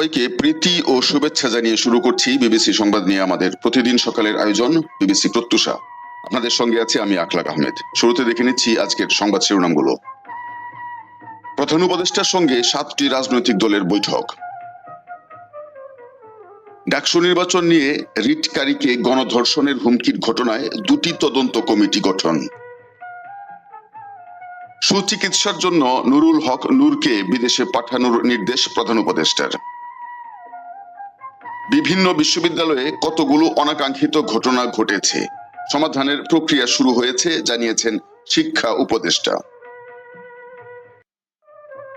সবাইকে প্রীতি ও শুভেচ্ছা জানিয়ে শুরু করছি বিবিসি সংবাদ নিয়ে আমাদের প্রতিদিন সকালের আয়োজন বিবিসি প্রত্যুষা। আপনাদের সঙ্গে আছে আমি আকলাক আহমেদ। শুরুতে দেখে নিচ্ছি আজকের সংবাদ শিরোনামগুলো। প্রধান উপদেষ্টার সঙ্গে সাতটি রাজনৈতিক দলের বৈঠক। ডাকসু নির্বাচন নিয়ে রিটকারীকে গণধর্ষণের হুমকির ঘটনায় দুটি তদন্ত কমিটি গঠন। সুচিকিৎসার জন্য নুরুল হক নূরকে বিদেশে পাঠানোর নির্দেশ প্রধান উপদেষ্টার। বিভিন্ন বিশ্ববিদ্যালয়ে কতগুলো অনাকাঙ্ক্ষিত ঘটনা ঘটেছে? সমাধানের প্রক্রিয়া শুরু হয়েছে, জানিয়েছেন শিক্ষা উপদেষ্টা।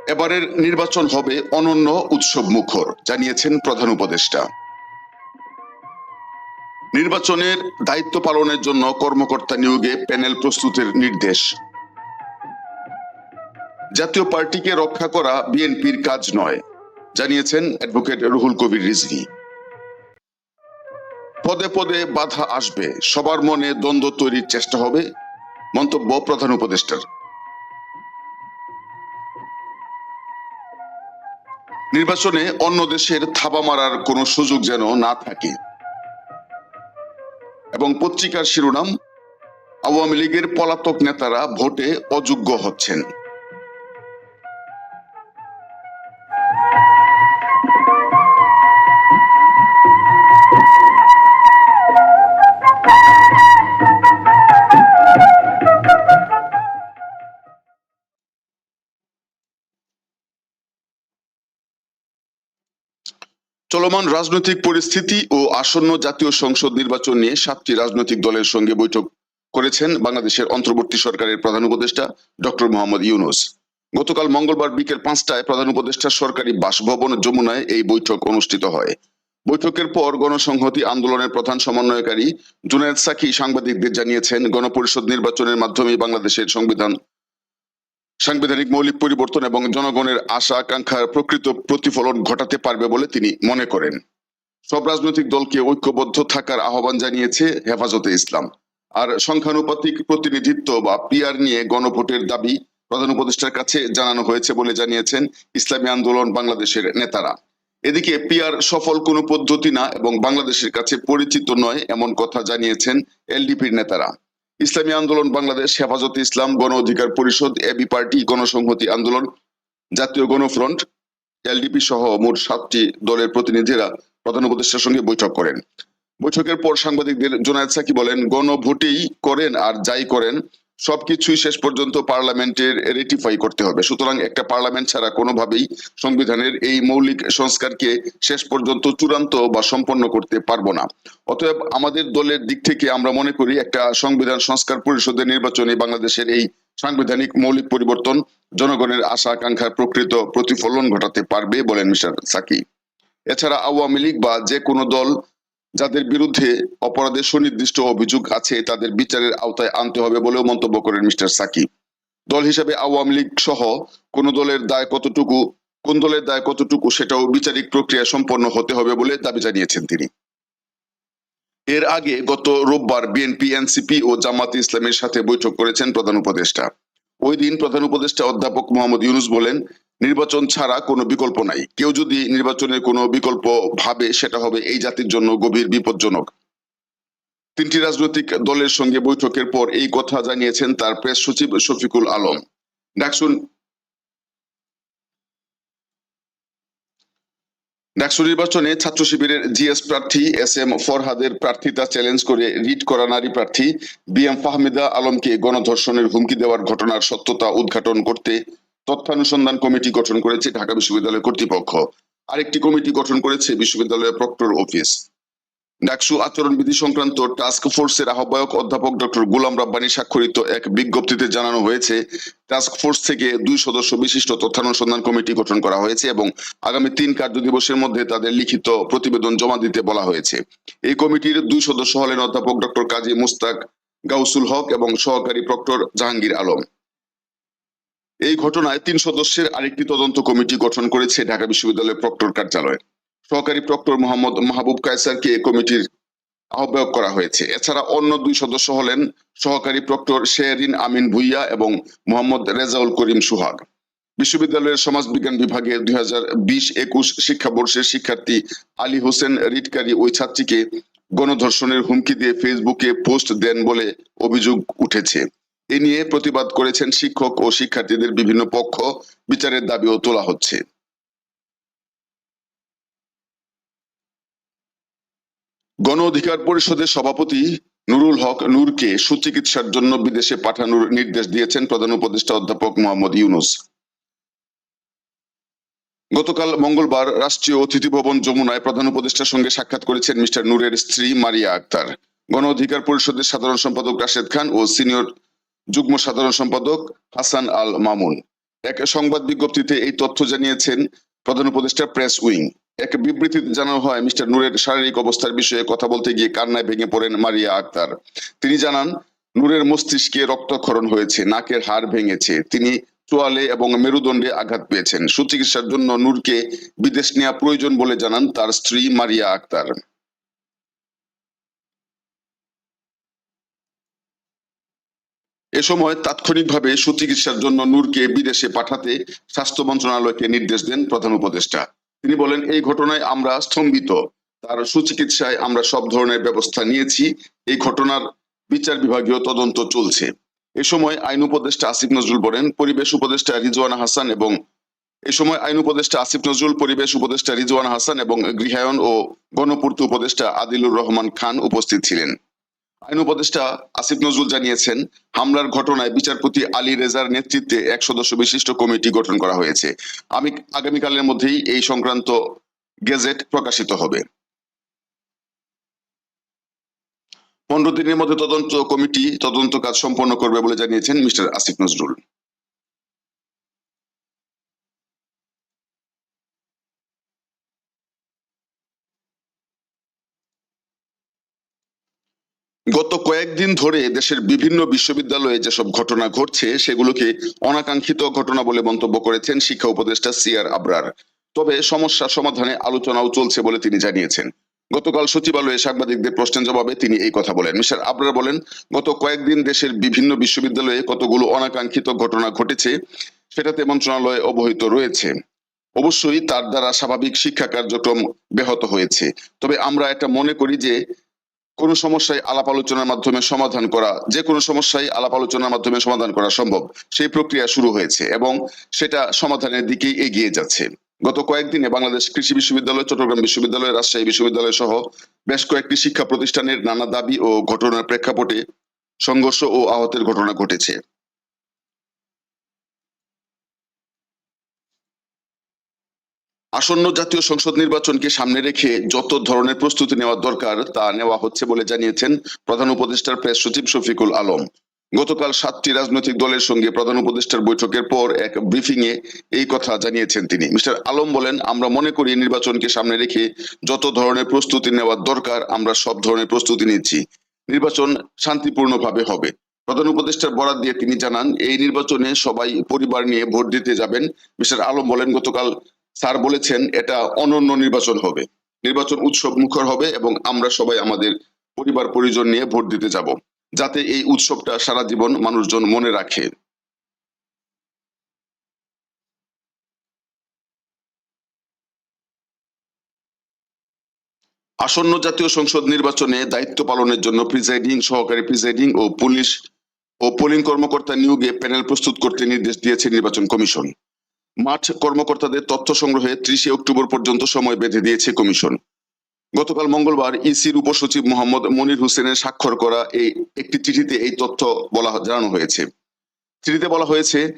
এবারের নির্বাচন হবে অনন্য উৎসব মুখর, জানিয়েছেন প্রধান উপদেষ্টা। নির্বাচনের দায়িত্ব পালনের জন্য কর্মকর্তা নিয়োগে প্যানেল প্রস্তুতের নির্দেশ। জাতীয় পার্টিকে রক্ষা করা বিএনপির কাজ নয়, জানিয়েছেন অ্যাডভোকেট রুহুল কবির রিজভি। পদে পদে বাধা আসবে। সবার মনে দ্বন্দ্ব তৈরির চেষ্টা হবে, মন্তব্য প্রধান উপদেষ্টার। নির্বাচনে অন্য দেশের থাবা মারার কোনো সুযোগ যেন না থাকে। এবং পত্রিকার শিরোনাম, আওয়ামী লীগের পলাতক নেতারা ভোটে অযোগ্য হচ্ছেন। চলমান রাজনৈতিক পরিস্থিতি ও আসন্ন জাতীয় সংসদ নির্বাচন নিয়ে সাতটি রাজনৈতিক দলের সঙ্গে বৈঠক করেছেন বাংলাদেশের অন্তর্বর্তী সরকারের প্রধান উপদেষ্টা ডক্টর মোহাম্মদ ইউনুস। গতকাল মঙ্গলবার বিকেল পাঁচটায় প্রধান উপদেষ্টার সরকারি বাসভবন যমুনায় এই বৈঠক অনুষ্ঠিত হয়। বৈঠকের পর গণসংহতি আন্দোলনের প্রধান সমন্বয়কারী জুনায়েদ সাকি সাংবাদিকদের জানিয়েছেন, গণপরিষদ নির্বাচনের মাধ্যমে বাংলাদেশের সংবিধান সাংবিধানিক মৌলিক পরিবর্তন এবং জনগণের আশা, আকাঙ্ক্ষার প্রকৃত প্রতিফলন ঘটাতে পারবে বলে তিনি মনে করেন। সব রাজনৈতিক দলকে ঐক্যবদ্ধ থাকার আহ্বান জানিয়েছে হেফাজতে ইসলাম। আর সংখ্যানুপাতিক প্রতিনিধিত্ব বা পিআর নিয়ে গণভোটের দাবি প্রধান উপদেষ্টার কাছে জানানো হয়েছে বলে জানিয়েছেন ইসলামী আন্দোলন বাংলাদেশের নেতারা। এদিকে পিআর সফল কোনো পদ্ধতি না এবং বাংলাদেশের কাছে পরিচিত নয় এমন কথা জানিয়েছেন এলডিপির নেতারা। ইসলামী আন্দোলন, বাংলাদেশ হেফাজতে ইসলাম গণ অধিকার পরিষদ এবি পার্টি গণসংহতি আন্দোলন, জাতীয় গণফ্রন্ট এলডিপি সহ মোট সাতটি দলের প্রতিনিধিরা প্রধান উপদেষ্টার সঙ্গে বৈঠক করেন। বৈঠকের পর সাংবাদিকদের জোনায়েদ সাকি বলেন, গণভোটেই করেন আর যাই করেন সবকিছুই শেষ পর্যন্ত পার্লামেন্টের রেটিফাই করতে হবে। সুতরাং একটা পার্লামেন্ট ছাড়া কোনোভাবেই সংবিধানের এই মৌলিক সংস্কারকে শেষ পর্যন্ত চূড়ান্ত বা সম্পন্ন করতে পারব না। অতএব আমাদের দলের দিক থেকে আমরা মনে করি একটা সংবিধান সংস্কার পরিষদের নির্বাচনে বাংলাদেশের এই সাংবিধানিক মৌলিক পরিবর্তন জনগণের আশা আকাঙ্ক্ষার প্রকৃত প্রতিফলন ঘটাতে পারবে বলেন মিস্টার সাকি। এছাড়া আওয়ামী লীগ বা যে কোনো দল যাদের বিরুদ্ধে অপরাধের সুনির্দিষ্ট অভিযোগ আছে, তাদের বিচারের আওতায় আনতে হবে বলেও মন্তব্য করেন মিস্টার সাকিব। দল হিসাবে আওয়ামী লীগ সহ কোন দলের দায় কতটুকু, কোন দলের দায় কতটুকু সেটাও বিচারিক প্রক্রিয়া সম্পন্ন হতে হবে বলে দাবি জানিয়েছেন তিনি। এর আগে গত রোববার বিএনপি, এনসিপি ও জামাত ইসলামের সাথে বৈঠক করেছেন প্রধান উপদেষ্টা। ওই দিন প্রধান উপদেষ্টা অধ্যাপক মোহাম্মদ ইউনুস বলেন নির্বাচন ছাড়া কোনো বিকল্প নাই। কেউ যদি নির্বাচনের কোনো বিকল্প ভাবে, সেটা হবে এই জাতির জন্য গভীর বিপজ্জনক। তিনটি রাজনৈতিক দলের সঙ্গে বৈঠকের পর এই কথা জানিয়েছেন তার প্রেস সচিব শফিকুল আলম। ডাকসুন ডাকসু নির্বাচনে ছাত্র শিবিরের জিএস প্রার্থী এস এম ফরহাদের প্রার্থিতা চ্যালেঞ্জ করে রিট করা নারী প্রার্থী বি এম ফাহমিদা আলমকে গণধর্ষণের হুমকি দেওয়ার ঘটনার সত্যতা উদ্ঘাটন করতে তথ্যানুসন্ধান কমিটি গঠন করেছে ঢাকা বিশ্ববিদ্যালয় কর্তৃপক্ষ। আরেকটি কমিটি গঠন করেছে বিশ্ববিদ্যালয়ের প্রক্টর অফিস। ডাকসু আচরণবিধি সংক্রান্ত টাস্ক ফোর্সের আহ্বায়ক অধ্যাপক ডক্টর গুলাম রাব্বানি স্বাক্ষরিত এক বিজ্ঞপ্তিতে জানানো হয়েছে, টাস্ক ফোর্স থেকে দুই সদস্য বিশিষ্ট তথ্যানুসন্ধান কমিটি গঠন করা হয়েছে এবং আগামী তিন কার্য দিবসের মধ্যে তাদের লিখিত প্রতিবেদন জমা দিতে বলা হয়েছে। এই কমিটির দুই সদস্য হলেন অধ্যাপক ডক্টর কাজী মুস্তাক গাউসুল হক এবং সহকারী প্রক্টর জাহাঙ্গীর আলম। এই ঘটনায় তিন সদস্যের আরেকটি তদন্ত কমিটি গঠন করেছে ঢাকা বিশ্ববিদ্যালয়ের প্রক্টর কার্যালয়। সহকারী প্রক্টর মোহাম্মদ মাহবুব কায়সারকে কমিটির আহ্বায়ক করা হয়েছে। এছাড়া অন্য দুই সদস্য হলেন সহকারী প্রক্টর শেহরিন আমিন ভুইয়া এবং মোহাম্মদ রেজাউল করিম সুহাগ। বিশ্ববিদ্যালয়ের সমাজবিজ্ঞান বিভাগে দুই হাজার বিশ একুশ শিক্ষাবর্ষের শিক্ষার্থী আলী হোসেন রিটকারী ওই ছাত্রীকে গণধর্ষণের হুমকি দিয়ে ফেসবুকে পোস্ট দেন বলে অভিযোগ উঠেছে। এ নিয়ে প্রতিবাদ করেছেন শিক্ষক ও শিক্ষার্থীদের বিভিন্ন পক্ষ। বিচারের দাবিও তোলা হচ্ছে। গণ অধিকার পরিষদের সভাপতি নুরুল হক নূরকে সুচিকিৎসার জন্য বিদেশে পাঠানোর নির্দেশ দিয়েছেন প্রধান উপদেষ্টা অধ্যাপক মোহাম্মদ ইউনুস। গতকাল মঙ্গলবার রাষ্ট্রীয় অতিথি ভবন যমুনায় প্রধান উপদেষ্টার সঙ্গে সাক্ষাৎ করেছেন মিস্টার নূরের স্ত্রী মারিয়া আক্তার। গণ অধিকার পরিষদের সাধারণ সম্পাদক রাশেদ খান ও সিনিয়র যুগ্ম সাধারণ সম্পাদক হাসান আল মামুন। এক সংবাদ বিজ্ঞপ্তিতে এই তথ্য জানিয়েছেন প্রধান উপদেষ্টা প্রেস উইং। এক বিবৃতিতে জানানো হয়, মিস্টার নূরের শারীরিক অবস্থার বিষয়ে কথা বলতে গিয়ে কান্নায় ভেঙে পড়েন মারিয়া আক্তার। তিনি জানান, নূরের মস্তিষ্কে রক্তক্ষরণ হয়েছে, নাকের হাড় ভেঙেছে। তিনি চোয়ালে এবং মেরুদণ্ডে আঘাত পেয়েছেন। সুচিকিৎসার জন্য নূরকে বিদেশ নেওয়া প্রয়োজন বলে জানান তার স্ত্রী মারিয়া আক্তার। এ সময় তাৎক্ষণিকভাবে সুচিকিৎসার জন্য নূরকে বিদেশে পাঠাতে স্বাস্থ্য মন্ত্রণালয়কে নির্দেশ দেন প্রধান উপদেষ্টা। তিনি বলেন, এই ঘটনায় আমরা স্তম্ভিত। তার সুচিকিৎসায় আমরা সব ধরনের ব্যবস্থা নিয়েছি। এই ঘটনার বিচার বিভাগীয় তদন্ত চলছে। এ সময় আইন উপদেষ্টা আসিফ নজরুল বলেন, পরিবেশ উপদেষ্টা রিজওয়ানা হাসান এবং এ সময় আইন উপদেষ্টা আসিফ নজরুল, পরিবেশ উপদেষ্টা রিজওয়ান হাসান এবং গৃহায়ন ও গণপূর্ত উপদেষ্টা আদিলুর রহমান খান উপস্থিত ছিলেন। আইন উপদেষ্টা আসিফ নজরুল জানিয়েছেন, হামলার ঘটনায় বিচারপতি আলী রেজার নেতৃত্বে এক সদস্য বিশিষ্ট কমিটি গঠন করা হয়েছে। আমি আগামীকালের মধ্যেই এই সংক্রান্ত গেজেট প্রকাশিত হবে। পনেরো দিনের মধ্যে তদন্ত কমিটি তদন্ত কাজ সম্পন্ন করবে বলে জানিয়েছেন মিস্টার আসিফ নজরুল। গত কয়েকদিন ধরে দেশের বিভিন্ন বিশ্ববিদ্যালয়ে যেসব ঘটনা ঘটছে, সেগুলোকে অনাকাঙ্ক্ষিত ঘটনা বলে মন্তব্য করেছেন শিক্ষা উপদেষ্টা সিআর আবরার। তবে সমস্যা সমাধানে আলোচনাও চলছে বলে তিনি জানিয়েছেন। গতকাল সচিবালয়ে সাংবাদিকদের প্রশ্নের জবাবে তিনি এই কথা বলেন। মিস্টার আবরার বলেন, গত কয়েকদিন দেশের বিভিন্ন বিশ্ববিদ্যালয়ে কতগুলো অনাকাঙ্ক্ষিত ঘটনা ঘটেছে, সেটাতে মন্ত্রণালয় অবহিত রয়েছে। অবশ্যই তার দ্বারা স্বাভাবিক শিক্ষা কার্যক্রম ব্যাহত হয়েছে। তবে আমরা এটা মনে করি যে কোনো সমস্যায় আলাপ আলোচনার মাধ্যমে সমাধান করা, যে কোনো সমস্যায় আলাপ আলোচনার মাধ্যমে সমাধান করা সম্ভব, সেই প্রক্রিয়া শুরু হয়েছে এবং সেটা সমাধানের দিকে এগিয়ে যাচ্ছে। গত কয়েকদিনে বাংলাদেশ কৃষি বিশ্ববিদ্যালয়, চট্টগ্রাম বিশ্ববিদ্যালয়, রাজশাহী বিশ্ববিদ্যালয় সহ বেশ কয়েকটি শিক্ষা প্রতিষ্ঠানের নানা দাবি ও ঘটনার প্রেক্ষাপটে সংঘর্ষ ও আহতের ঘটনা ঘটেছে। আসন্ন জাতীয় সংসদ নির্বাচনকে সামনে রেখে যত ধরনের প্রস্তুতি নেওয়া দরকার, তা নেওয়া হচ্ছে বলে জানিয়েছেন প্রধান উপদেষ্টার প্রেস সচিব শফিকুল আলম। গতকাল সাতটি রাজনৈতিক দলের সঙ্গে প্রধান উপদেষ্টার বৈঠকের পর এক ব্রিফিং এ এই কথা জানিয়েছেন তিনি। মিস্টার আলম বলেন, আমরা মনে করি নির্বাচনকে সামনে রেখে যত ধরনের প্রস্তুতি নেওয়ার দরকার, আমরা সব ধরনের প্রস্তুতি নিচ্ছি। নির্বাচন শান্তিপূর্ণভাবে হবে। প্রধান উপদেষ্টার বরাদ দিয়ে তিনি জানান, এই নির্বাচনে সবাই পরিবার নিয়ে ভোট দিতে যাবেন। মিস্টার আলম বলেন, গতকাল স্যার বলেছেন এটা অনন্য নির্বাচন হবে। নির্বাচন উৎসব মুখর হবে এবং আমরা সবাই আমাদের পরিবার, পরিজন নিয়ে ভোট দিতে যাব, যাতে এই উৎসবটা সারা জীবন মানুষজন মনে রাখে। আসন্ন জাতীয় সংসদ নির্বাচনে দায়িত্ব পালনের জন্য প্রিজাইডিং সহকারী প্রিজাইডিং ও পুলিশ ও পোলিং কর্মকর্তা নিয়োগে প্যানেল প্রস্তুত করতে নির্দেশ দিয়েছে নির্বাচন কমিশন। মাঠ কর্মকর্তাদের তথ্য সংগ্রহে ত্রিশে অক্টোবর পর্যন্ত সময় বেঁধে দিয়েছে কমিশন। গতকাল মঙ্গলবার ইসির উপসচিব মোহাম্মদ মনির হোসেনের স্বাক্ষর করা এই একটি চিঠিতে এই তথ্য বলা জানানো হয়েছে। চিঠিতে বলা হয়েছে,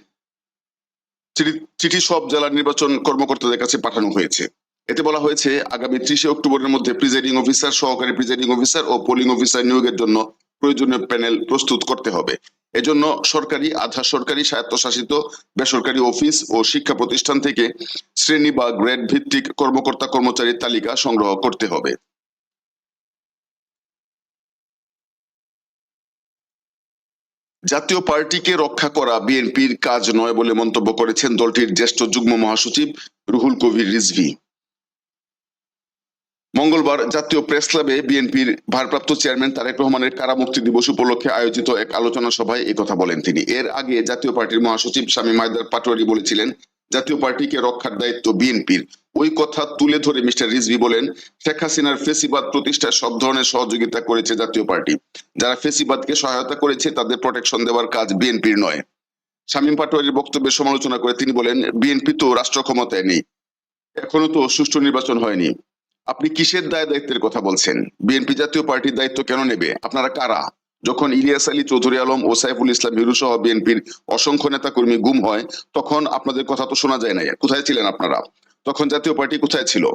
চিঠি- সব জেলার নির্বাচন কর্মকর্তাদের কাছে পাঠানো হয়েছে। এতে বলা হয়েছে, আগামী ত্রিশে অক্টোবরের মধ্যে প্রিজাইডিং অফিসার, সহকারী প্রিজাইডিং অফিসার ও পোলিং অফিসার নিয়োগের জন্য প্রয়োজনীয় প্যানেল প্রস্তুত করতে হবে। এজন্য সরকারি, আধা সরকারি, স্বায়ত্তশাসিত, বেসরকারি অফিস ও শিক্ষা প্রতিষ্ঠান থেকে শ্রেণি বা গ্রেড ভিত্তিক কর্মকর্তা কর্মচারীর তালিকা সংগ্রহ করতে হবে। জাতীয় পার্টিকে রক্ষা করা বিএনপির কাজ নয় বলে মন্তব্য করেছেন দলটির জ্যেষ্ঠ যুগ্ম মহাসচিব রুহুল কবির রিজভী। মঙ্গলবার জাতীয় প্রেস ক্লাবে বিএনপির ভারপ্রাপ্ত চেয়ারম্যান তারেক রহমানের কারামুক্তি দিবস উপলক্ষে আয়োজিত এক আলোচনা সভায় কথা বলেন তিনি। এর আগে জাতীয় পার্টির মহাসচিব স্বামী মায়দার পাটোয়ারি বলেছিলেন, জাতীয় পার্টিকে রক্ষার দায়িত্ব বিএনপির। ওই কথা তুলে ধরে মিস্টার রিজভি বলেন, শেখ হাসিনার ফেসিবাদ প্রতিষ্ঠায় সব ধরনের সহযোগিতা করেছে জাতীয় পার্টি। যারা ফেসিবাদকে সহায়তা করেছে তাদের প্রোটেকশন দেওয়ার কাজ বিএনপির নয়। শামীম পাটোয়ারির বক্তব্যের সমালোচনা করে তিনি বলেন, বিএনপি তো রাষ্ট্র ক্ষমতায় নেই। এখনও তো সুষ্ঠু নির্বাচন হয়নি। আপনি কিসের দায় দায়িত্বের কথা বলছেন? বিএনপি জাতীয় পার্টির দায়িত্ব কেন নেবে? আপনারা কারা? যখন ইলিয়াস আলী চৌধুরী আলম ও সাইফুল ইসলাম হিরু সহ বিএনপির অসংখ্য নেতা কর্মী গুম হয়, তখন আপনাদের কথা তো শোনা যায় না কোথায় ছিলেন আপনারা? তখন জাতীয় পার্টি কোথায় ছিল?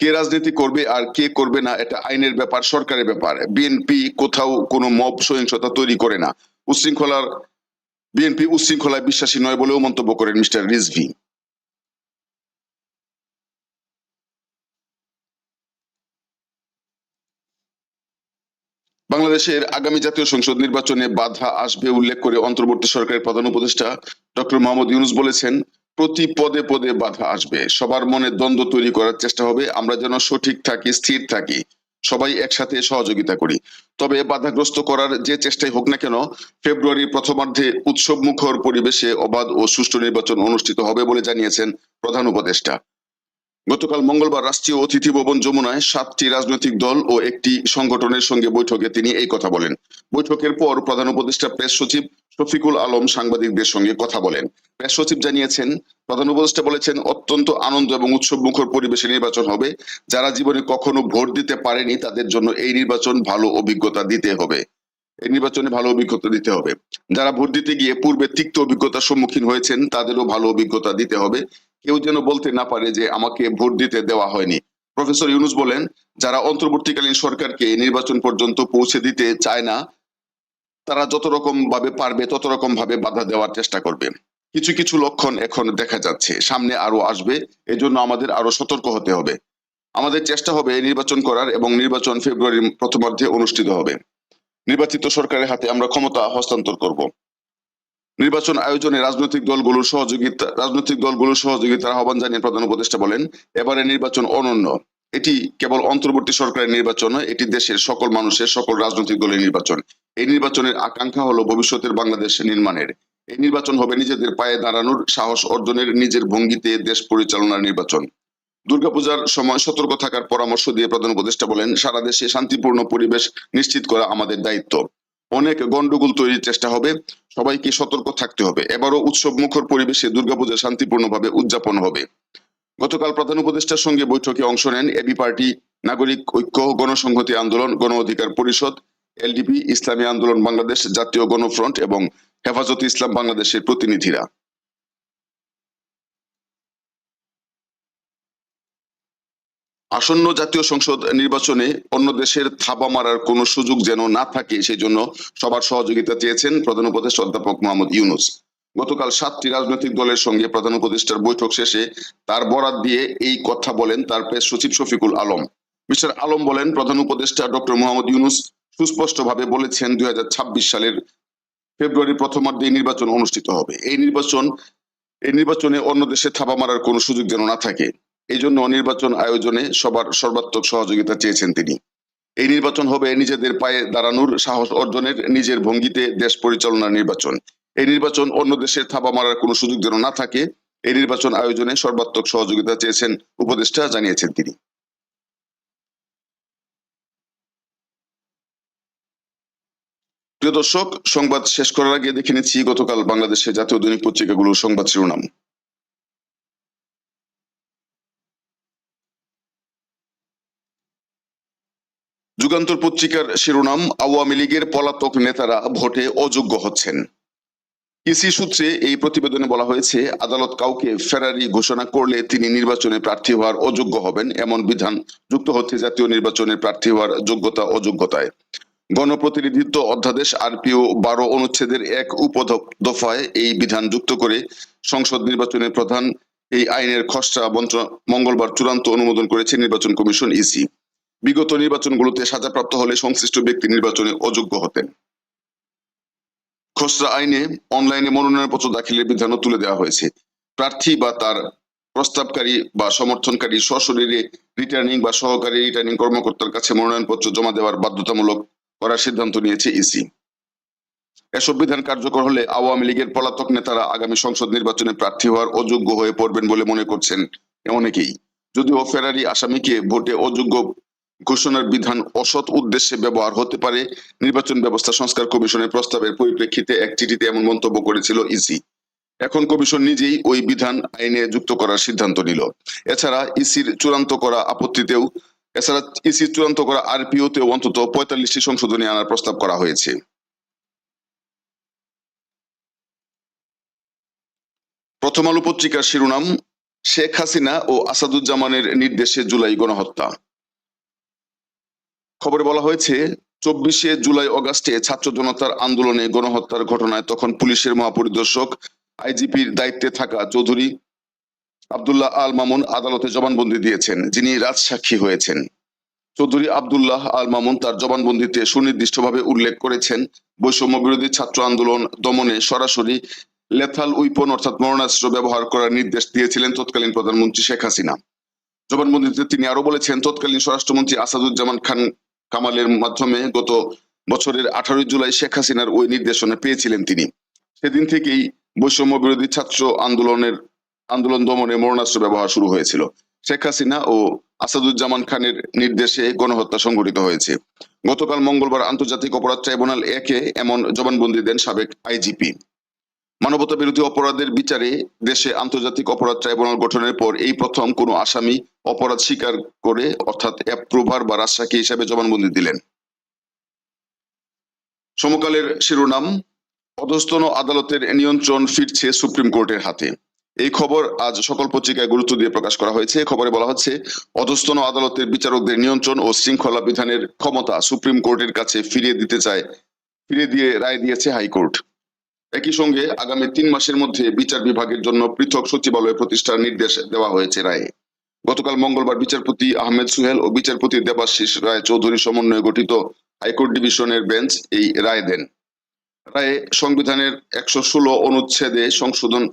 কে রাজনীতি করবে আর কে করবে না, এটা আইনের ব্যাপার, সরকারের ব্যাপার। বিএনপি কোথাও কোনো মব সহিংসতা তৈরি করে না। উশৃঙ্খলার বিএনপি উশৃঙ্খলায় বিশ্বাসী নয় বলেও মন্তব্য করেন মিস্টার রিজভি। বাংলাদেশের আগামী জাতীয় সংসদ নির্বাচনে বাধা আসবে উল্লেখ করে অন্তর্বর্তী সরকারের প্রধান উপদেষ্টা ডক্টর মোহাম্মদ ইউনুস বলেছেন, প্রতি পদে পদে বাধা আসবে। সবার মনে দ্বন্দ্ব তৈরি করার চেষ্টা হবে, আমরা যেন সঠিক থাকি, স্থির থাকি, সবাই একসাথে সহযোগিতা করি। তবে বাধাগ্রস্ত করার যে চেষ্টাই হোক না কেন, ফেব্রুয়ারির প্রথমার্ধে উৎসব মুখর পরিবেশে অবাধ ও সুষ্ঠু নির্বাচন অনুষ্ঠিত হবে বলে জানিয়েছেন প্রধান উপদেষ্টা। গতকাল মঙ্গলবার রাষ্ট্রীয় অতিথি ভবন যমুনায় সাতটি রাজনৈতিক দল ও একটি সংগঠনের সঙ্গে বৈঠকে তিনি এই কথা বলেন। বৈঠকের পর প্রধান উপদেষ্টা প্রেস সচিব শফিকুল আলম সাংবাদিকদের সঙ্গে কথা বলেন। প্রেস সচিব জানিয়েছেন, প্রধান উপদেষ্টা বলেছেন, অত্যন্ত আনন্দ এবং উৎসব মুখর পরিবেশে নির্বাচন হবে। যারা জীবনে কখনো ভোট দিতে পারেনি, তাদের জন্য এই নির্বাচন ভালো অভিজ্ঞতা দিতে হবে। এই নির্বাচনে ভালো অভিজ্ঞতা দিতে হবে। যারা ভোট দিতে গিয়ে পূর্বে তিক্ত অভিজ্ঞতার সম্মুখীন হয়েছেন, তাদেরও ভালো অভিজ্ঞতা দিতে হবে। কেউ যেন বলতে না পারে যে আমাকে ভোট দিতে দেওয়া হয়নি। প্রফেসর ইউনুস বলেন, যারা অন্তর্বর্তীকালীন সরকারকে নির্বাচন পর্যন্ত পৌঁছে দিতে চায় না, তারা যত রকম ভাবে পারবে তত রকম ভাবে বাধা দেওয়ার চেষ্টা করবে। কিছু কিছু লক্ষণ এখন দেখা যাচ্ছে, সামনে আরও আসবে, এজন্য আমাদের আরও সতর্ক হতে হবে। আমাদের চেষ্টা হবে নির্বাচন করার এবং নির্বাচন ফেব্রুয়ারির প্রথমার্ধে অনুষ্ঠিত হবে। নির্বাচিত সরকারের হাতে আমরা ক্ষমতা হস্তান্তর করব। নির্বাচন আয়োজনে রাজনৈতিক দলগুলোর সহযোগিতা রাজনৈতিক দলগুলোর সহযোগিতার আহ্বান জানিয়ে প্রধান উপদেষ্টা বলেন, এবারে নির্বাচন অনন্য। এটি কেবল অন্তর্বর্তী সরকারের নির্বাচন নয়, এটি দেশের সকল মানুষের, সকল রাজনৈতিক দলের নির্বাচন। এই নির্বাচনের আকাঙ্ক্ষা হলো ভবিষ্যতের বাংলাদেশ নির্মাণের। এই নির্বাচন হবে নিজেদের পায়ে দাঁড়ানোর সাহস অর্জনের নিজের ভঙ্গিতে দেশ পরিচালনার নির্বাচন। দুর্গাপূজার সময় সতর্ক থাকার পরামর্শ দিয়ে প্রধান উপদেষ্টা বলেন, সারা দেশে শান্তিপূর্ণ পরিবেশ নিশ্চিত করা আমাদের দায়িত্ব। অনেক গন্ডগোল তৈরির চেষ্টা হবে। সবাইকে সতর্ক থাকতে হবে। এবারও উৎসব মুখর পরিবেশে দুর্গাপূজা শান্তিপূর্ণভাবে উদযাপন হবে। গতকাল প্রধান উপদেষ্টার সঙ্গে বৈঠকে অংশ নেন এবি পার্টি নাগরিক ঐক্য, গণসংহতি আন্দোলন, গণ অধিকার পরিষদ, এলডিপি, ইসলামী আন্দোলন বাংলাদেশ, জাতীয় গণফ্রন্ট এবং হেফাজতে ইসলাম বাংলাদেশের প্রতিনিধিরা। আসন্ন জাতীয় সংসদ নির্বাচনে অন্য দেশের থাবা মারার কোনো সুযোগ যেন না থাকে, সেই জন্য সবার সহযোগিতা চেয়েছেন প্রধান উপদেষ্টা অধ্যাপক মোহাম্মদ ইউনুস। গতকাল সাতটি রাজনৈতিক দলের সঙ্গে প্রধান উপদেষ্টার বৈঠক শেষে তার বরাত দিয়ে এই কথা বলেন তার প্রেস সচিব শফিকুল আলম। মিস্টার আলম বলেন, প্রধান উপদেষ্টা ডক্টর মোহাম্মদ ইউনুস সুস্পষ্টভাবে বলেছেন দুই হাজার ছাব্বিশ সালের ফেব্রুয়ারি প্রথমার্ধে নির্বাচন অনুষ্ঠিত হবে। এই নির্বাচন, এই নির্বাচনে অন্য দেশে থাবা মারার কোনো সুযোগ যেন না থাকে। এই জন্য নির্বাচন আয়োজনে সবার সর্বাত্মক সহযোগিতা চেয়েছেন তিনি। এই নির্বাচন হবে নিজেদের পায়ে দাঁড়ানোর সাহস অর্জনের, নিজের ভঙ্গিতে দেশ পরিচালনার নির্বাচন। এই নির্বাচন অন্য দেশের থাবা মারার কোনো সুযোগ যেন না থাকে, এই নির্বাচন আয়োজনে সর্বাত্মক সহযোগিতা চেয়েছেন উপদেষ্টা, জানিয়েছেন তিনি। প্রিয় দর্শক, সংবাদ শেষ করার আগে দেখে নিচ্ছি, গতকাল বাংলাদেশের জাতীয় দৈনিক পত্রিকাগুলোর সংবাদ শিরোনাম। যুগান্তর পত্রিকার শিরোনাম, আওয়ামী লীগের পলাতক নেতারা ভোটে অযোগ্য হচ্ছেন। ইসি সূত্রে এই প্রতিবেদনে বলা হয়েছে, আদালত কাউকে ফেরারি ঘোষণা করলে তিনি নির্বাচনে প্রার্থী হওয়ার অযোগ্য হবেন এমন বিধান যুক্ত হচ্ছে জাতীয় নির্বাচনে প্রার্থী হওয়ার যোগ্যতা, অযোগ্যতায়। গণপ্রতিনিধিত্ব অধ্যাদেশ, আরপিও বারো অনুচ্ছেদের এক উপদফায় এই বিধান যুক্ত করে সংসদ নির্বাচনের প্রধান এই আইনের খসড়া মঙ্গলবার চূড়ান্ত অনুমোদন করেছে নির্বাচন কমিশন ইসি। বিগত নির্বাচনগুলোতে সাজাপ্রাপ্ত হলে সংশ্লিষ্ট ব্যক্তি নির্বাচনে অযোগ্য হতেন। খসড়া আইনে অনলাইনে মনোনয়নপত্র দাখিলের বিধানও তুলে দেওয়া হয়েছে। প্রার্থী বা তার প্রস্তাবকারী বা সমর্থনকারী সশরীরে রিটার্নিং বা সহকারী রিটার্নিং কর্মকর্তার কাছে মনোনয়নপত্র জমা দেওয়ার বাধ্যতামূলক করার সিদ্ধান্ত নিয়েছে ইসি। এসব বিধান কার্যকর হলে আওয়ামী লীগের পলাতক নেতারা আগামী সংসদ নির্বাচনে প্রার্থী হওয়ার অযোগ্য হয়ে পড়বেন বলে মনে করছেন অনেকেই যদিও ফেরারি আসামিকে ভোটে অযোগ্য ঘোষণার বিধান অসৎ উদ্দেশ্যে ব্যবহার হতে পারে। নির্বাচন ব্যবস্থা সংস্কার কমিশনের প্রস্তাবের পরিপ্রেক্ষিতে এক চিঠিতে এমন মন্তব্য করেছিল ইসি। এখন কমিশন নিজেই ওই বিধান আইনে যুক্ত করার সিদ্ধান্ত নিল। এছাড়া ইসির চূড়ান্ত করা আপত্তিতেও, এছাড়া ইসির চূড়ান্ত করা আরপিওতেও অন্তত পঁয়তাল্লিশটি সংশোধনী আনার প্রস্তাব করা হয়েছে। প্রথম আলো পত্রিকার শিরোনাম, শেখ হাসিনা ও আসাদুজ্জামানের নির্দেশে জুলাই গণহত্যা। খবরে বলা হয়েছে, চব্বিশে জুলাই অগাস্টে ছাত্র জনতার আন্দোলনে গণহত্যার ঘটনায় তখন পুলিশের মহাপরিদর্শক আইজিপির দায়িত্বে থাকা চৌধুরী আব্দুল্লাহ আল মামুন আদালতে জবানবন্দি দিয়েছেন, যিনি রাজসাক্ষী হয়েছেন। চৌধুরী আব্দুল্লাহ আল মামুন তার জবানবন্দিতে সুনির্দিষ্টভাবে উল্লেখ করেছেন বৈষম্য বিরোধী ছাত্র আন্দোলন দমনে সরাসরি লেথাল উইপন অর্থাৎ মরণাস্ত্র ব্যবহার করার নির্দেশ দিয়েছিলেন তৎকালীন প্রধানমন্ত্রী শেখ হাসিনা। জবানবন্দিতে তিনি আরও বলেছেন, তৎকালীন স্বরাষ্ট্রমন্ত্রী আসাদুজ্জামান খান কামালের মাধ্যমে গত বছরের আঠারোই জুলাই শেখ হাসিনার ওই নির্দেশনা পেয়েছিলেন তিনি। সেদিন থেকেই বৈষম্য বিরোধী ছাত্র আন্দোলনের, আন্দোলন দমনে মরণাস্ত্র ব্যবহার শুরু হয়েছিল। শেখ হাসিনা ও আসাদুজ্জামান খানের নির্দেশে গণহত্যা সংঘটিত হয়েছে। গতকাল মঙ্গলবার আন্তর্জাতিক অপরাধ ট্রাইব্যুনাল একে এমন জবানবন্দি দেন সাবেক আইজিপি। মানবতা বিরোধী অপরাধের বিচারে দেশে আন্তর্জাতিক অপরাধ ট্রাইব্যুনাল গঠনের পর এই প্রথম কোনো আসামি অপরাধ স্বীকার করে, অর্থাৎ অ্যাপ্রুভার বা রাজসাক্ষী হিসাবে জবানবন্দি দিলেন। সমকালের শিরোনাম, অধস্তন আদালতের নিয়ন্ত্রণ ফিরছে সুপ্রিম কোর্টের হাতে। এই খবর আজ সকল পত্রিকায় গুরুত্ব দিয়ে প্রকাশ করা হয়েছে। খবরে বলা হচ্ছে, অধস্তন আদালতের বিচারকদের নিয়ন্ত্রণ ও শৃঙ্খলা বিধানের ক্ষমতা সুপ্রিম কোর্টের কাছে ফিরিয়ে দিতে চায়, ফিরিয়ে দিয়ে রায় দিয়েছে হাইকোর্ট। একই সঙ্গে আগামী তিন মাসের মধ্যে বিচার বিভাগের জন্য পৃথক সচিবালয় প্রতিষ্ঠার নির্দেশ দেওয়া হয়েছে রায়ে। গতকাল মঙ্গলবার বিচারপতি আহমেদ সুহেল ও বিচারপতি দেবাশিস রায় চৌধুরী সমন্বয়ে গঠিত হাইকোর্ট ডিভিশনের বেঞ্চ এই রায় দেন। রায়ে সংবিধানের একশো ষোলো অনুচ্ছেদে সংশোধন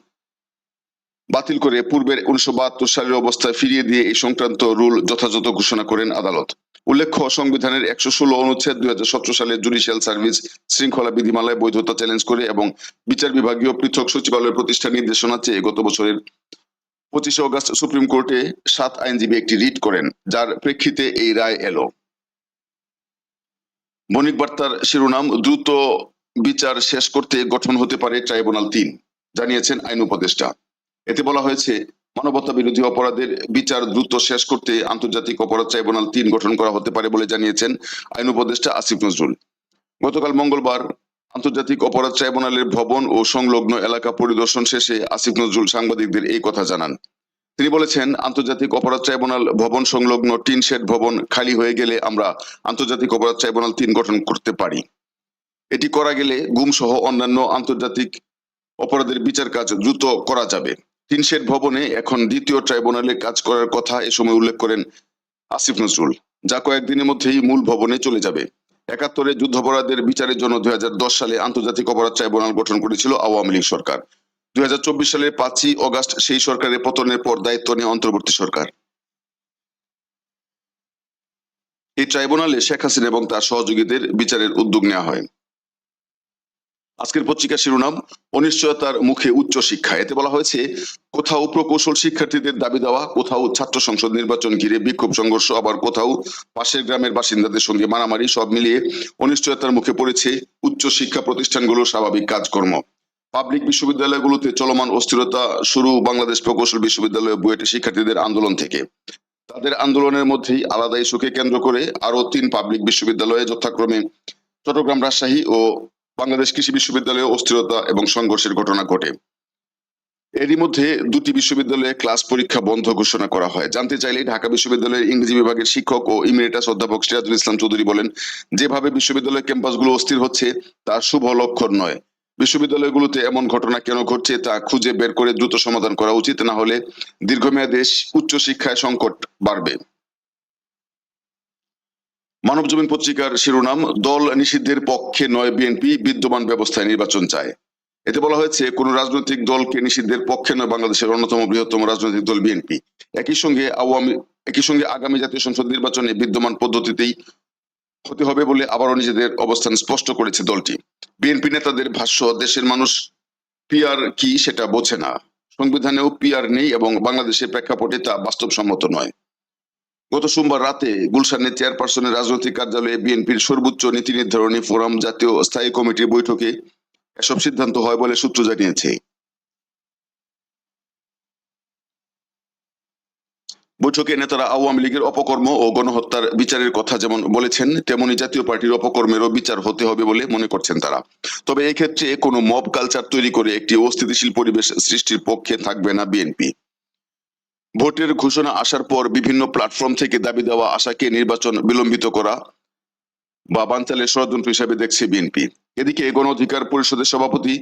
বাতিল করে পূর্বের উনিশশো বাহাত্তর সালের অবস্থায় ফিরিয়ে দিয়ে এই সংক্রান্ত রুল যথাযথ ঘোষণা করেন আদালত। উল্লেখ্য, সংবিধানের একশো ষোলো অনুচ্ছেদ দুই হাজার সতেরো সালে জুডিশিয়াল সার্ভিস শৃঙ্খলা বিধিমালায় বৈধতা চ্যালেঞ্জ করে এবং বিচার বিভাগীয় পৃথক সচিবালয়ের প্রতিষ্ঠার নির্দেশনা চেয়ে গত বছরের পঁচিশে অগস্ট সুপ্রিম কোর্টে সাত আইনজীবী একটি রিট করেন, যার প্রেক্ষিতে এই রায় এলো। বণিক বার্তার শিরোনাম, দ্রুত বিচার শেষ করতে গঠন হতে পারে ট্রাইব্যুনাল তিন, জানিয়েছেন আইন উপদেষ্টা। এতে বলা হয়েছে মানবতা বিরোধী অপরাধের বিচার দ্রুত শেষ করতে আন্তর্জাতিক অপরাধ ট্রাইব্যুনাল তিন গঠন করা হতে পারে বলে জানিয়েছেন আইন উপদেষ্টা আসিফ নজরুল। গতকাল মঙ্গলবার আন্তর্জাতিক অপরাধ ট্রাইব্যুনালের ভবন ও সংলগ্ন এলাকা পরিদর্শন শেষে আসিফ নজরুল সাংবাদিকদের এই কথা জানান। তিনি বলেছেন, আন্তর্জাতিক অপরাধ ট্রাইব্যুনাল ভবন সংলগ্ন টিন শেড ভবন খালি হয়ে গেলে আমরা আন্তর্জাতিক অপরাধ ট্রাইব্যুনাল তিন গঠন করতে পারি। এটি করা গেলে গুম সহ অন্যান্য আন্তর্জাতিক অপরাধের বিচার কাজ দ্রুত করা যাবে। তিন শেড ভবনে এখন দ্বিতীয় ট্রাইব্যুনালে কাজ করার কথা এ সময় উল্লেখ করেন আসিফ নজরুল, যা কয়েকদিনের মধ্যেই মূল ভবনে চলে যাবে। একাত্তরে যুদ্ধাপরাধের বিচারের জন্য দুই সালে আন্তর্জাতিক অপরাধ ট্রাইব্যুনাল গঠন করেছিল আওয়ামী লীগ সরকার। দুই হাজার চব্বিশ সালের পাঁচই অগাস্ট সেই সরকারের পতনের পর দায়িত্ব নেয় অন্তর্বর্তী সরকার। এই ট্রাইব্যুনালে শেখ হাসিনা এবং তার সহযোগীদের বিচারের উদ্যোগ নেওয়া হয়। আজকের পত্রিকার শিরোনাম, অনিশ্চয়তার মুখে উচ্চ শিক্ষা। এতে বলা হয়েছে, কোথাও প্রকৌশল শিক্ষার্থীদের দাবি দেওয়া, কোথাও ছাত্র সংসদ নির্বাচন ঘিরে বিক্ষোভ সংঘর্ষ, আবার কোথাও পাশের গ্রামের বাসিন্দাদের সঙ্গে মারামারি, সব মিলিয়ে অনিশ্চয়তার মুখে পড়েছে উচ্চ শিক্ষা প্রতিষ্ঠানগুলোর স্বাভাবিক কাজকর্ম। পাবলিক বিশ্ববিদ্যালয়গুলোতে চলমান অস্থিরতা শুরু বাংলাদেশ প্রকৌশল বিশ্ববিদ্যালয় বুয়েটে শিক্ষার্থীদের আন্দোলন থেকে। তাদের আন্দোলনের মধ্যেই আলাদা ইস্যুকে কেন্দ্র করে আরও তিন পাবলিক বিশ্ববিদ্যালয়ে যথাক্রমে চট্টগ্রাম রাজশাহী ও বাংলাদেশ কৃষি বিশ্ববিদ্যালয়ে অস্থিরতা এবং সংঘর্ষের ঘটনা ঘটে। এরই মধ্যে দুটি বিশ্ববিদ্যালয়ে ক্লাস পরীক্ষা বন্ধ ঘোষণা করা হয়। জানতে চাইলে ঢাকা বিশ্ববিদ্যালয়ের ইংরেজি বিভাগের শিক্ষক ও ইমিরেটাস অধ্যাপক সিরাজুল ইসলাম চৌধুরী বলেন, যেভাবে বিশ্ববিদ্যালয় ক্যাম্পাসগুলো অস্থির হচ্ছে তা শুভ লক্ষণ নয়। বিশ্ববিদ্যালয়গুলোতে এমন ঘটনা কেন ঘটছে তা খুঁজে বের করে দ্রুত সমাধান করা উচিত, না হলে দীর্ঘমেয়াদে উচ্চশিক্ষায় সংকট বাড়বে। মানব জমিন পত্রিকার শিরোনাম, দল নিষিদ্ধের পক্ষে নয় বিএনপি, বিদ্যমান ব্যবস্থায় নির্বাচন চায়। এতে বলা হয়েছে, কোন রাজনৈতিক দলকে নিষিদ্ধের পক্ষে নয়, বাংলাদেশের অন্যতম বৃহত্তম রাজনৈতিক দল বিএনপি। একই সঙ্গে আওয়ামী, একই সঙ্গে আগামী জাতীয় সংসদ নির্বাচনে বিদ্যমান পদ্ধতিতেই হতে হবে বলে আবারও নিজেদের অবস্থান স্পষ্ট করেছে দলটি। বিএনপি নেতাদের ভাষ্য, দেশের মানুষ পিআর কি সেটা বোঝে না। সংবিধানেও পিআর নেই এবং বাংলাদেশের প্রেক্ষাপটে তা বাস্তবসম্মত নয়। গত সোমবার রাতে গুলশানের চেয়ারপারসনের রাজনৈতিক কার্যালয়ে বিএনপির সর্বোচ্চ নীতি নির্ধারণী ফোরাম জাতীয় স্থায়ী কমিটির বৈঠকে এসব সিদ্ধান্ত হয় বলে সূত্র জানিয়েছে। বৈঠকে নেতারা আওয়ামী লীগের অপকর্ম ও গণহত্যার বিচারের কথা যেমন বলেছেন, তেমনি জাতীয় পার্টির অপকর্মেরও বিচার হতে হবে বলে মনে করছেন তারা। তবে এক্ষেত্রে কোনো মব কালচার তৈরি করে একটি অস্থিতিশীল পরিবেশ সৃষ্টির পক্ষে থাকবে না বিএনপি। ভোটের ঘোষণা আসার পর বিভিন্ন প্ল্যাটফর্ম থেকে দাবি দেওয়া আশাকে নির্বাচন বিলম্বিত করা বা বানচালের ষড়যন্ত্র হিসাবে দেখছে বিএনপি। এদিকে গণ অধিকার পরিষদের সভাপতি,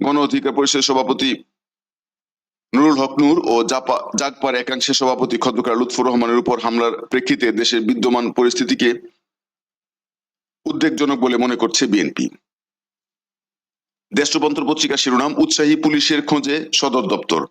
গণ অধিকার পরিষদের সভাপতি নুরুল হক নূর ও জাপা, জাগপার একাংশের সভাপতি খন্দকার লুৎফুর রহমানের উপর হামলার প্রেক্ষিতে দেশের বিদ্যমান পরিস্থিতিকে উদ্বেগজনক বলে মনে করছে বিএনপি। দেশ রূপান্তর পত্রিকা শিরোনাম, উৎসাহী পুলিশের খোঁজে সদর দপ্তর।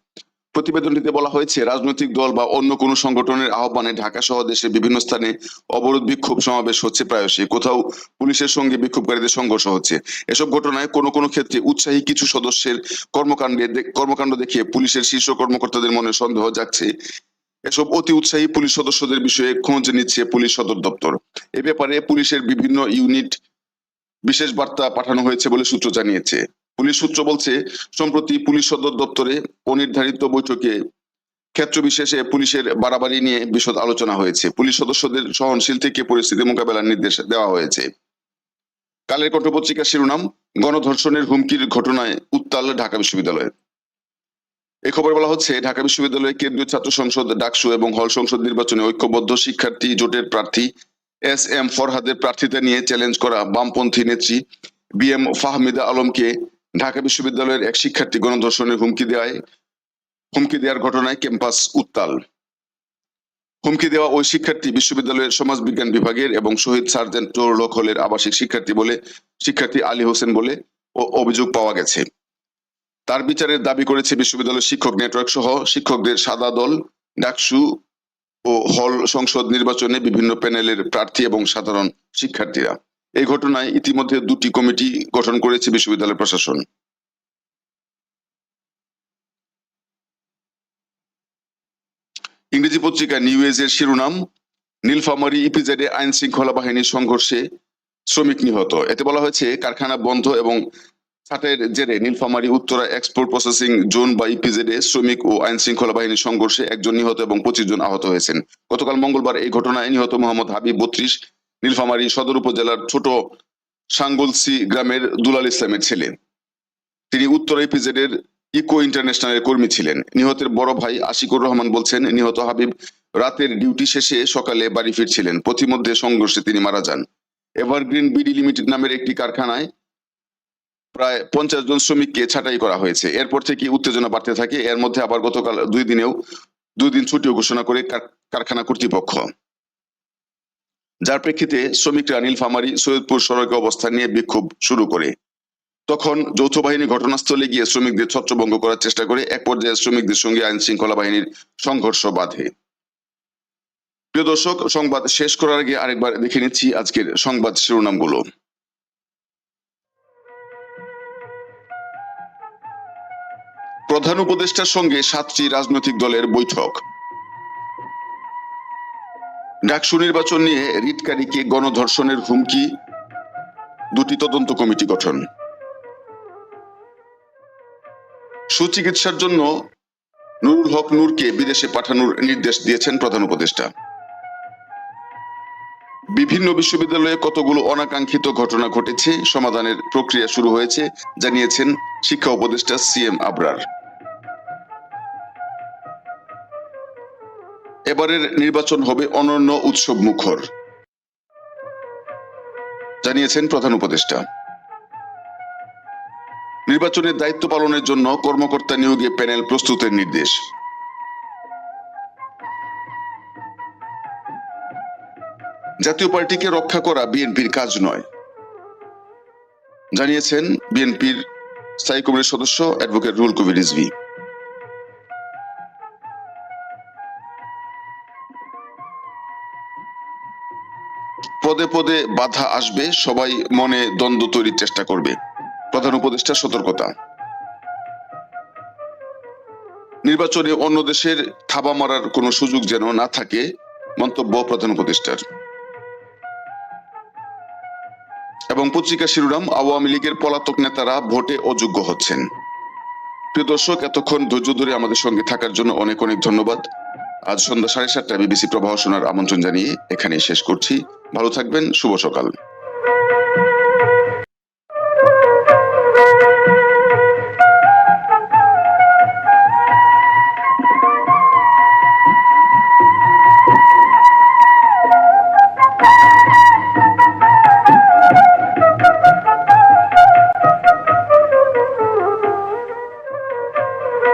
প্রতিবেদনটিতে বলা হয়েছে, রাজনৈতিক দল বা অন্য কোনো সংগঠনের আহ্বানে ঢাকা সহ দেশের বিভিন্ন স্থানে অবরোধ বিক্ষোভ সমাবেশ হচ্ছে প্রায়শই। কোথাও পুলিশের সঙ্গে বিক্ষোভকারীদের সংঘর্ষ হচ্ছে। এসব ঘটনায় কোনো কোনো ক্ষেত্রে উৎসাহী কিছু সদস্যের কর্মকাণ্ডে কর্মকাণ্ড দেখে পুলিশের শীর্ষ কর্মকর্তাদের মনে সন্দেহ যাচ্ছে এসব অতি উৎসাহী পুলিশ সদস্যদের বিষয়ে খোঁজ নিচ্ছে পুলিশ সদর দপ্তর। এ ব্যাপারে পুলিশের বিভিন্ন ইউনিট বিশেষ বার্তা পাঠানো হয়েছে বলে সূত্র জানিয়েছে। পুলিশ সূত্র বলছে, সম্প্রতি পুলিশ সদর দপ্তরে অনির্ধারিত বৈঠকে ক্ষেত্র বিশেষে পুলিশের বাড়াবাড়ি নিয়ে বিশদ আলোচনা হয়েছে। পুলিশ সদস্যদের সহনশীল থেকে পরিস্থিতি মোকাবেলার নির্দেশ দেওয়া হয়েছে। কালের কণ্ঠ শিরোনাম, গণধর্ষণের হুমকির ঘটনায় উত্তাল ঢাকা বিশ্ববিদ্যালয়ে। এ খবর বলা হচ্ছে, ঢাকা বিশ্ববিদ্যালয়ের কেন্দ্রীয় ছাত্র সংসদ ডাকসু এবং হল সংসদ নির্বাচনে ঐক্যবদ্ধ শিক্ষার্থী জোটের প্রার্থী এস এম ফরহাদের প্রার্থিতা নিয়ে চ্যালেঞ্জ করা বামপন্থী নেত্রী বি এম ফাহমিদা আলমকে ঢাকা বিশ্ববিদ্যালয়ের এক শিক্ষার্থী গণধর্ষণের হুমকি দেওয়ায়, হুমকি দেওয়ার ঘটনায় ক্যাম্পাস উত্তাল। হুমকি দেওয়া ওই শিক্ষার্থী বিশ্ববিদ্যালয়ের সমাজবিজ্ঞান বিভাগের এবং শহীদ সার্জেন্ট টোরলক হলের আবাসিক শিক্ষার্থী বলে, শিক্ষার্থী আলী হোসেন বলে ও- অভিযোগ পাওয়া গেছে। তার বিচারের দাবি করেছে বিশ্ববিদ্যালয়ের শিক্ষক নেটওয়ার্ক সহ শিক্ষকদের সাদা দল, ডাকসু ও হল সংসদ নির্বাচনে বিভিন্ন প্যানেলের প্রার্থী এবং সাধারণ শিক্ষার্থীরা। এই ঘটনায় ইতিমধ্যে দুটি কমিটি গঠন করেছে বিশ্ববিদ্যালয় প্রশাসন। ইংরেজি পত্রিকা নিউ এজের শিরোনাম, নীলফামারী ইপিজেডে আইন শৃঙ্খলা বাহিনীর সংঘর্ষে শ্রমিক নিহত। এতে বলা হয়েছে, কারখানা বন্ধ এবং ছাটের জেরে Nilphamari Uttara export processing zone বা ইপিজেডে শ্রমিক ও আইন শৃঙ্খলা বাহিনীর সংঘর্ষে একজন নিহত এবং পঁচিশ জন আহত হয়েছেন। গতকাল মঙ্গলবার এই ঘটনায় নিহত মোহাম্মদ হাবিব বত্রিশ নীলফামারী সদর উপজেলার ছোট সাঙ্গলসি গ্রামের দুলাল ইসলামের ছেলে। তিনি উত্তর ইপিজেডের ইকো ইন্টারন্যাশনালের কর্মী ছিলেন। নিহতের বড় ভাই আশিকুর রহমান বলছেন, নিহত হাবিব রাতের ডিউটি শেষে সকালে বাড়ি ফিরছিলেন। পথিমধ্যে সংঘর্ষে তিনি মারা যান। এভারগ্রিন বিডি লিমিটেড নামের একটি কারখানায় প্রায় পঞ্চাশ জন শ্রমিককে ছাঁটাই করা হয়েছে। এরপর থেকে উত্তেজনা বাড়তে থাকে। এর মধ্যে আবার গতকাল দুই দিনেও দুই দিন ছুটিও ঘোষণা কার- কারখানা কর্তৃপক্ষ। যার প্রেক্ষিতে শ্রমিকরা নীল নীলফামারী সৈয়দপুর সড়কে অবস্থান নিয়ে বিক্ষোভ শুরু করে। তখন যৌথ বাহিনী ঘটনাস্থলে গিয়ে শ্রমিকদের ছত্রভঙ্গ করার চেষ্টা করে, এক পর্যায়ে শ্রমিকদের সঙ্গে আইন শৃঙ্খলা বাহিনীর সংঘর্ষ বাধে। প্রিয় দর্শক, সংবাদ শেষ করার আগে আরেকবার দেখে নিচ্ছি আজকের সংবাদ শিরোনামগুলো। প্রধান উপদেষ্টার সঙ্গে সাতটি রাজনৈতিক দলের বৈঠক। ডাকসু নির্বাচন নিয়ে রিটকারীকে গণধর্ষণের হুমকি, দুটি তদন্ত কমিটি গঠন। সুচিকিৎসার জন্য নুরুল হক নূরকে বিদেশে পাঠানোর নির্দেশ দিয়েছেন প্রধান উপদেষ্টা। বিভিন্ন বিশ্ববিদ্যালয়ে কতগুলো অনাকাঙ্ক্ষিত ঘটনা ঘটেছে, সমাধানের প্রক্রিয়া শুরু হয়েছে, জানিয়েছেন শিক্ষা উপদেষ্টা সি এম আবরার। এবারের নির্বাচন হবে অনন্য উৎসব মুখর। জানিয়েছেন প্রধান উপদেষ্টা। নির্বাচনের দায়িত্ব পালনের জন্য কর্মকর্তা নিয়োগে প্যানেল প্রস্তুতের নির্দেশ। জাতীয় পার্টিকে রক্ষা করা বিএনপির কাজ নয়। জানিয়েছেন বিএনপির স্থায়ী কমিটির সদস্য অ্যাডভোকেট রুল কবির রিজভি। পদে পদে বাধা আসবে, সবাই মনে দ্বন্দ্ব তৈরির চেষ্টা করবে। প্রধান উপদেষ্টা সতর্কতা। নির্বাচনে অন্য দেশের থাবা মারার কোনো সুযোগ যেন না থাকে, মন্তব্য প্রধান উপদেষ্টার। এবং পত্রিকা শিরোনাম, আওয়ামী লীগের পলাতক নেতারা ভোটে অযোগ্য হচ্ছেন। প্রিয় দর্শক, এতক্ষণ ধৈর্য ধরে আমাদের সঙ্গে থাকার জন্য অনেক অনেক ধন্যবাদ। আজ সন্ধ্যা সাড়ে সাতটায় বিবিসি প্রবাহ শোনার আমন্ত্রণ জানিয়ে এখানেই শেষ করছি। ভালো থাকবেন, শুভ সকাল।